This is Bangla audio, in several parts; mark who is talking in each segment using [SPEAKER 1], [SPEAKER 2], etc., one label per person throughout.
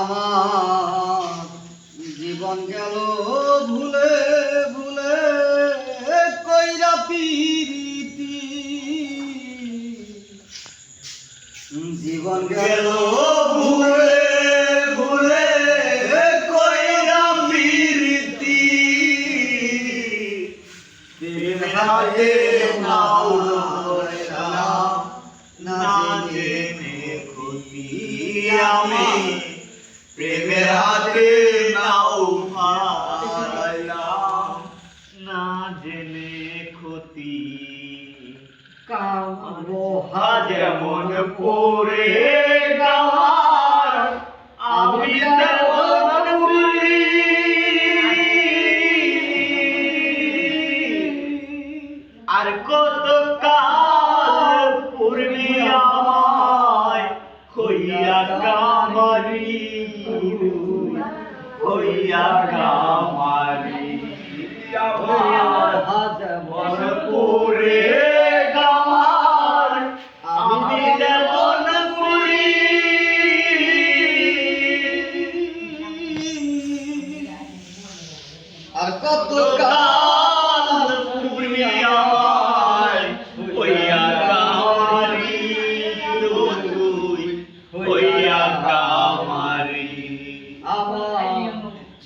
[SPEAKER 1] আমার জীবন গেল ভুলে ভুলে কইরা পিরিতি। জীবন গেল ভুলে ভুলে কইরা পিরিতি। হাতে নাও না জেনে ক্ষতি আমি। প্রেমের হাতে নাও হারাইলাম
[SPEAKER 2] না জেনে ক্ষতি।
[SPEAKER 1] কামোহা
[SPEAKER 2] যেমন পড়ে গাওয়ার আমি আর কত কাল হইয়া কামারি। হইয়া কামারি মন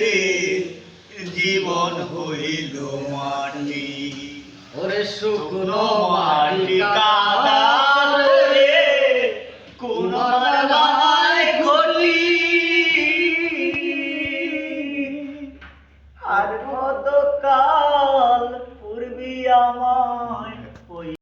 [SPEAKER 2] রে জীবন হইল মাটি। ওরে শুকনো মাটি কাদা রে কোন
[SPEAKER 1] আর কত
[SPEAKER 2] কাল পূর্বী
[SPEAKER 1] আমার